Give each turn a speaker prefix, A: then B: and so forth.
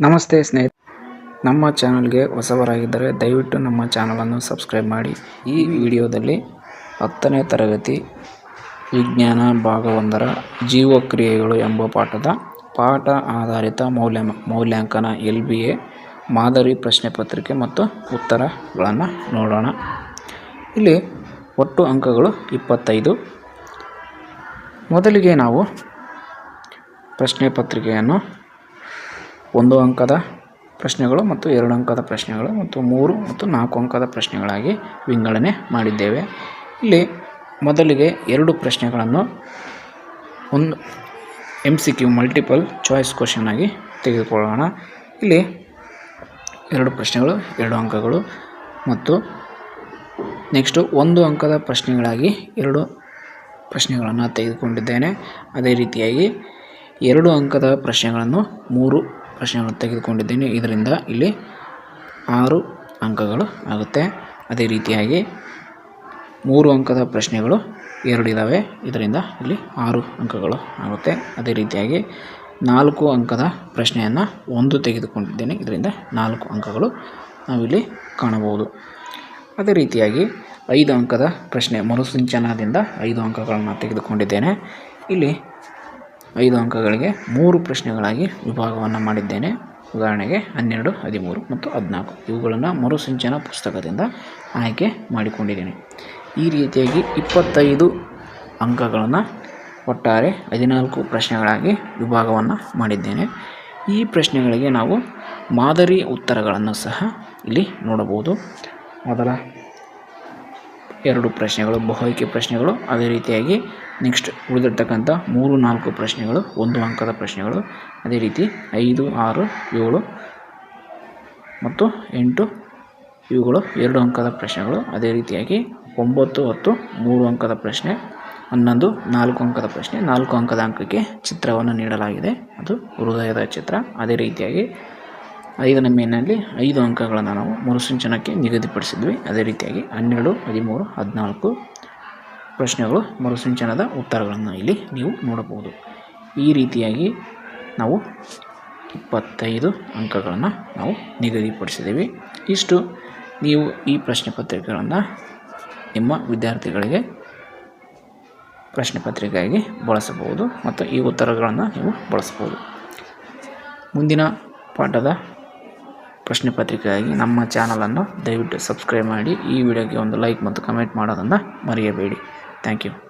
A: ನಮಸ್ತೆ ಸ್ನೇಹಿತ ನಮ್ಮ ಚಾನಲ್ಗೆ ಹೊಸವರಾಗಿದ್ದರೆ ದಯವಿಟ್ಟು ನಮ್ಮ ಚಾನಲನ್ನು ಸಬ್ಸ್ಕ್ರೈಬ್ ಮಾಡಿ. ಈ ವಿಡಿಯೋದಲ್ಲಿ ಹತ್ತನೇ ತರಗತಿ ವಿಜ್ಞಾನ ಭಾಗ ಒಂದರ ಜೀವಕ್ರಿಯೆಗಳು ಎಂಬ ಪಾಠದ ಪಾಠ ಆಧಾರಿತ ಮೌಲ್ಯ ಮೌಲ್ಯಾಂಕನ ಎಲ್ ಬಿ ಎ ಮಾದರಿ ಪ್ರಶ್ನೆ ಪತ್ರಿಕೆ ಮತ್ತು ಉತ್ತರಗಳನ್ನು ನೋಡೋಣ. ಇಲ್ಲಿ ಒಟ್ಟು ಅಂಕಗಳು ಇಪ್ಪತ್ತೈದು. ಮೊದಲಿಗೆ ನಾವು ಪ್ರಶ್ನೆ ಪತ್ರಿಕೆಯನ್ನು ಒಂದು ಅಂಕದ ಪ್ರಶ್ನೆಗಳು ಮತ್ತು ಎರಡು ಅಂಕದ ಪ್ರಶ್ನೆಗಳು ಮತ್ತು ಮೂರು ಮತ್ತು ನಾಲ್ಕು ಅಂಕದ ಪ್ರಶ್ನೆಗಳಾಗಿ ವಿಂಗಡಣೆ ಮಾಡಿದ್ದೇವೆ. ಇಲ್ಲಿ ಮೊದಲಿಗೆ ಎರಡು ಪ್ರಶ್ನೆಗಳನ್ನು ಒಂದು M C Q multiple choice question ಆಗಿ ತೆಗೆದುಕೊಳ್ಳೋಣ. ಇಲ್ಲಿ ಎರಡು ಪ್ರಶ್ನೆಗಳು, ಎರಡು ಅಂಕಗಳು ಮತ್ತು ನೆಕ್ಸ್ಟು ಒಂದು ಅಂಕದ ಪ್ರಶ್ನೆಗಳಾಗಿ ಎರಡು ಪ್ರಶ್ನೆಗಳನ್ನು ತೆಗೆದುಕೊಂಡಿದ್ದೇನೆ. ಅದೇ ರೀತಿಯಾಗಿ ಎರಡು ಅಂಕದ ಪ್ರಶ್ನೆಗಳನ್ನು ಮೂರು ಪ್ರಶ್ನೆಗಳನ್ನು ತೆಗೆದುಕೊಂಡಿದ್ದೇನೆ. ಇದರಿಂದ ಇಲ್ಲಿ ಆರು ಅಂಕಗಳು ಆಗುತ್ತೆ. ಅದೇ ರೀತಿಯಾಗಿ ಮೂರು ಅಂಕದ ಪ್ರಶ್ನೆಗಳು ಎರಡು ಇದ್ದಾವೆ ಇದರಿಂದ ಇಲ್ಲಿ ಆರು ಅಂಕಗಳು ಆಗುತ್ತೆ. ಅದೇ ರೀತಿಯಾಗಿ ನಾಲ್ಕು ಅಂಕದ ಪ್ರಶ್ನೆಯನ್ನು ಒಂದು ತೆಗೆದುಕೊಂಡಿದ್ದೇನೆ. ಇದರಿಂದ ನಾಲ್ಕು ಅಂಕಗಳು ನಾವಿಲ್ಲಿ ಕಾಣಬಹುದು. ಅದೇ ರೀತಿಯಾಗಿ ಐದು ಅಂಕದ ಪ್ರಶ್ನೆ ಮರುಸಿಂಚನದಿಂದ ಐದು ಅಂಕಗಳನ್ನು ತೆಗೆದುಕೊಂಡಿದ್ದೇನೆ. ಇಲ್ಲಿ ಐದು ಅಂಕಗಳಿಗೆ ಮೂರು ಪ್ರಶ್ನೆಗಳಾಗಿ ವಿಭಾಗವನ್ನು ಮಾಡಿದ್ದೇನೆ. ಉದಾಹರಣೆಗೆ ಹನ್ನೆರಡು, ಹದಿಮೂರು ಮತ್ತು ಹದಿನಾಲ್ಕು. ಇವುಗಳನ್ನು ಮರುಸಿಂಚನ ಪುಸ್ತಕದಿಂದ ಆಯ್ಕೆ ಮಾಡಿಕೊಂಡಿದ್ದೇನೆ. ಈ ರೀತಿಯಾಗಿ ಇಪ್ಪತ್ತೈದು ಅಂಕಗಳನ್ನು ಒಟ್ಟಾರೆ ಹದಿನಾಲ್ಕು ಪ್ರಶ್ನೆಗಳಾಗಿ ವಿಭಾಗವನ್ನು ಮಾಡಿದ್ದೇನೆ. ಈ ಪ್ರಶ್ನೆಗಳಿಗೆ ನಾವು ಮಾದರಿ ಉತ್ತರಗಳನ್ನು ಸಹ ಇಲ್ಲಿ ನೋಡಬಹುದು. ಮೊದಲ ಎರಡು ಪ್ರಶ್ನೆಗಳು, ಬಹು ಪ್ರಶ್ನೆಗಳು. ಅದೇ ರೀತಿಯಾಗಿ ನೆಕ್ಸ್ಟ್ ಉಳಿದಿರ್ತಕ್ಕಂಥ ಮೂರು, ನಾಲ್ಕು ಪ್ರಶ್ನೆಗಳು, ಒಂದು ಅಂಕದ ಪ್ರಶ್ನೆಗಳು. ಅದೇ ರೀತಿ ಐದು, ಆರು, ಏಳು ಮತ್ತು ಎಂಟು ಇವುಗಳು ಎರಡು ಅಂಕದ ಪ್ರಶ್ನೆಗಳು. ಅದೇ ರೀತಿಯಾಗಿ ಒಂಬತ್ತು ಹತ್ತು ಮೂರು ಅಂಕದ ಪ್ರಶ್ನೆ, ಹನ್ನೊಂದು, ನಾಲ್ಕು ಅಂಕದ ಪ್ರಶ್ನೆ, ನಾಲ್ಕು ಅಂಕದ ಅಂಕಕ್ಕೆ ಚಿತ್ರವನ್ನು ನೀಡಲಾಗಿದೆ. ಅದು ಹೃದಯದ ಚಿತ್ರ. ಅದೇ ರೀತಿಯಾಗಿ ಐದನೇ ಮೇನಲ್ಲಿ ಐದು ಅಂಕಗಳನ್ನು ನಾವು ಮರುಸೂಚನಕ್ಕೆ ನಿಗದಿಪಡಿಸಿದ್ವಿ. ಅದೇ ರೀತಿಯಾಗಿ ಹನ್ನೆರಡು, ಹದಿಮೂರು, ಹದಿನಾಲ್ಕು ಪ್ರಶ್ನೆಗಳು ಮರುಸಂಚನದ ಉತ್ತರಗಳನ್ನು ಇಲ್ಲಿ ನೀವು ನೋಡಬಹುದು. ಈ ರೀತಿಯಾಗಿ ನಾವು ಇಪ್ಪತ್ತೈದು ಅಂಕಗಳನ್ನು ನಾವು ನಿಗದಿಪಡಿಸಿದ್ದೀವಿ. ಇಷ್ಟು. ನೀವು ಈ ಪ್ರಶ್ನೆ ಪತ್ರಿಕೆಗಳನ್ನು ನಿಮ್ಮ ವಿದ್ಯಾರ್ಥಿಗಳಿಗೆ ಪ್ರಶ್ನೆ ಪತ್ರಿಕೆಯಾಗಿ ಬಳಸಬಹುದು ಮತ್ತು ಈ ಉತ್ತರಗಳನ್ನು ನೀವು ಬಳಸ್ಬೋದು ಮುಂದಿನ ಪಾಠದ ಪ್ರಶ್ನೆ ಪತ್ರಿಕೆಯಾಗಿ ನಮ್ಮ ಚಾನಲನ್ನು ದಯವಿಟ್ಟು ಸಬ್ಸ್ಕ್ರೈಬ್ ಮಾಡಿ. ಈ ವಿಡಿಯೋಗೆ ಒಂದು ಲೈಕ್ ಮತ್ತು ಕಮೆಂಟ್ ಮಾಡೋದನ್ನು ಮರೆಯಬೇಡಿ. Thank you.